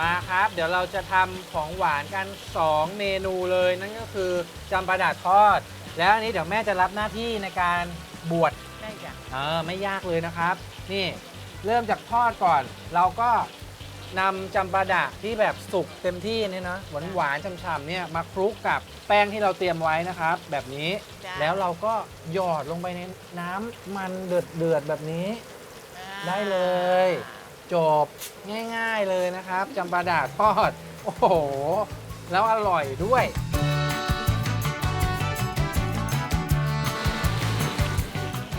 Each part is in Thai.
มาครับ เดี๋ยวเราจะทำของหวานกัน 2 เมนูเลยนั่นก็คือจำปาดาทอด แล้วอันนี้เดี๋ยวแม่จะรับหน้าที่ในการบวชได้จ้ะเออไม่ยากเลยนะครับ นี่เริ่มจากทอดก่อน เราก็นำจำปาดะที่แบบสุกเต็มที่เนี่ยนะหวานหวานๆฉ่ำๆเนี่ยมาคลุกกับแป้งที่เราเตรียมไว้นะครับ แบบนี้จ้ะ แล้วเราก็หยอดลงไปในน้ำมันเดือดเดือดๆแบบนี้อ่าได้เลย จบง่ายๆเลยนะครับจำปาดาทอด โอ้โห แล้วอร่อยด้วย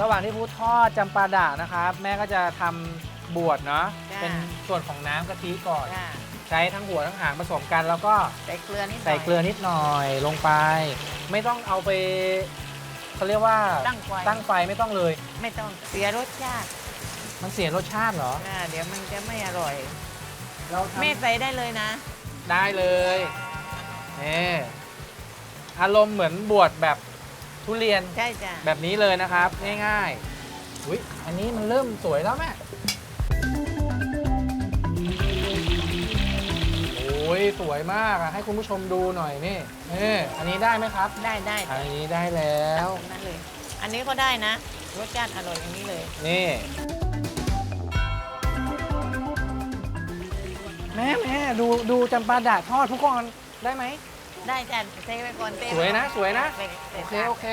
ระหว่างที่พูดทอดจำปาดานะครับ แม่ก็จะทำบวชเนาะเป็นส่วนของน้ำกะทิก่อนจ้ะใช้ทั้งหัวทั้งหางผสมกัน แล้วก็ใส่เกลือนิดหน่อยใส่เกลือนิดหน่อยลงไป ไม่ต้องเอาไปเขาเรียกว่าตั้งไฟตั้งไฟไม่ต้องเลย ไม่ต้องเสียรสชาติ มันเสียรสชาติเหรอ อ่าเดี๋ยวมันจะไม่อร่อยเราทำแม่ใส่ได้เลยนะ ได้เลยนี่อารมณ์เหมือนบวชแบบทุเรียนใช่จ้ะแบบนี้เลยนะครับ ง่ายๆอุ้ยอันนี้มันเริ่มสวยแล้วแม่โอ้ยสวยมากอะให้คุณผู้ชมดูหน่อยนี่นี่อันนี้ได้ไหมครับ ได้ได้อันนี้ได้แล้วตักตรงนั้นเลย อันนี้ก็ได้นะ รสชาติอร่อยอย่างนี้เลย นี่ แม่แม่ดูดูจำปาดาทอดทุกคนได้ไหม ได้จ้ะเทไว้ก่อนเทสวยนะสวยนะใส่ใส่โอเคจานโอเค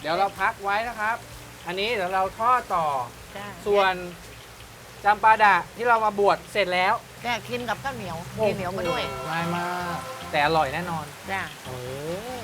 เดี๋ยวเราพักไว้นะครับ อันนี้เดี๋ยวเราทอดต่อ จ้ะส่วนจำปาดะที่เรามาบวชเสร็จแล้วจ้ะกินกับข้าวเหนียวมีเหนียวมาด้วยง่ายมากแต่อร่อยแน่นอนจ้ะเออ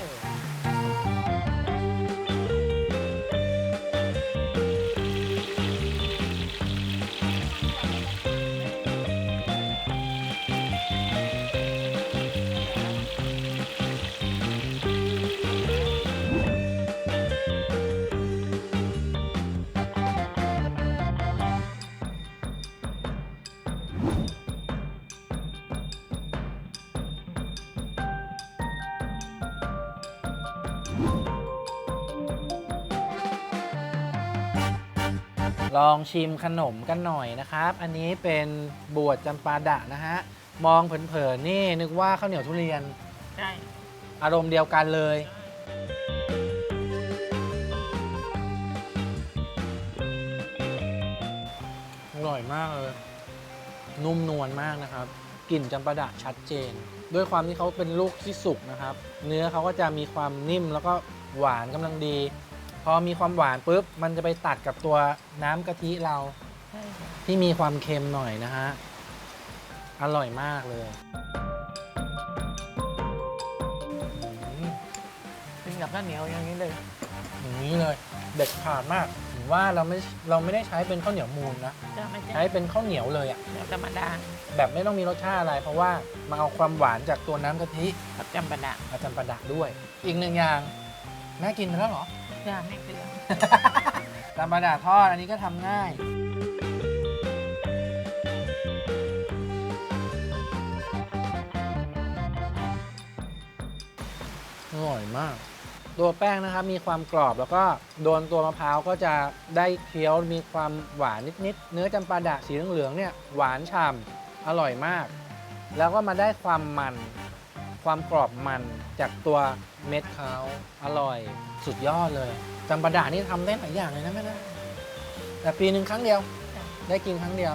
ลองชิมขนมกันหน่อยนะครับ อันนี้เป็นบวชจำปาดะนะฮะ มองเผินๆนี่นึกว่าข้าวเหนียวทุเรียน ใช่ อารมณ์เดียวกันเลย อร่อยมากเลย นุ่มนวลมากนะครับ กลิ่นจำปาดะชัดเจน ด้วยความที่เขาเป็นลูกที่สุกนะครับ เนื้อเขาก็จะมีความนิ่มแล้วก็หวานกำลังดี พอมีความหวานปุ๊บมันจะไปตัดกับตัวน้ำกะทิเราใช่จ้ะที่มีความเค็มหน่อยนะฮะ อร่อยมากเลยอืมกินกับข้าวเหนียวอย่างนี้เลย อย่างนี้เลย เด็ดขาดมากผม ว่าเราไม่เราไม่ได้ใช้เป็นข้าวเหนียวมูนนะจ้ะไม่ใช้ใช่เป็นข้าวเหนียวเลยอะเดี๋ยวธรรมดาแบบไม่ต้องมีรสชาติอะไร เพราะว่ามาเอาความหวานจากตัวน้ำกะทิกับจำปาดะมาจำปาดะด้วย อีกหนึ่งอย่างแม่กินไปแล้วเหรอจ้ะไม่เกลือจำปาดะทอดอันนี้ก็ทำง่าย อร่อยมาก ตัวแป้งนะครับมีความกรอบแล้วก็โดนตัวมะพร้าวก็จะได้เคี้ยวมีความหวานนิดๆ เนื้อจำปาดะสีเหลืองๆเนี่ยหวานฉ่ำอร่อยมาก แล้วก็มาได้ความมัน ความกรอบมันจากตัวเม็ดเขาอร่อยสุดยอดเลยจำปาดะนี่ทำได้หลายอย่างเลยนะแม่นะแต่ปีหนึ่งครั้งเดียว ได้กินครั้งเดียว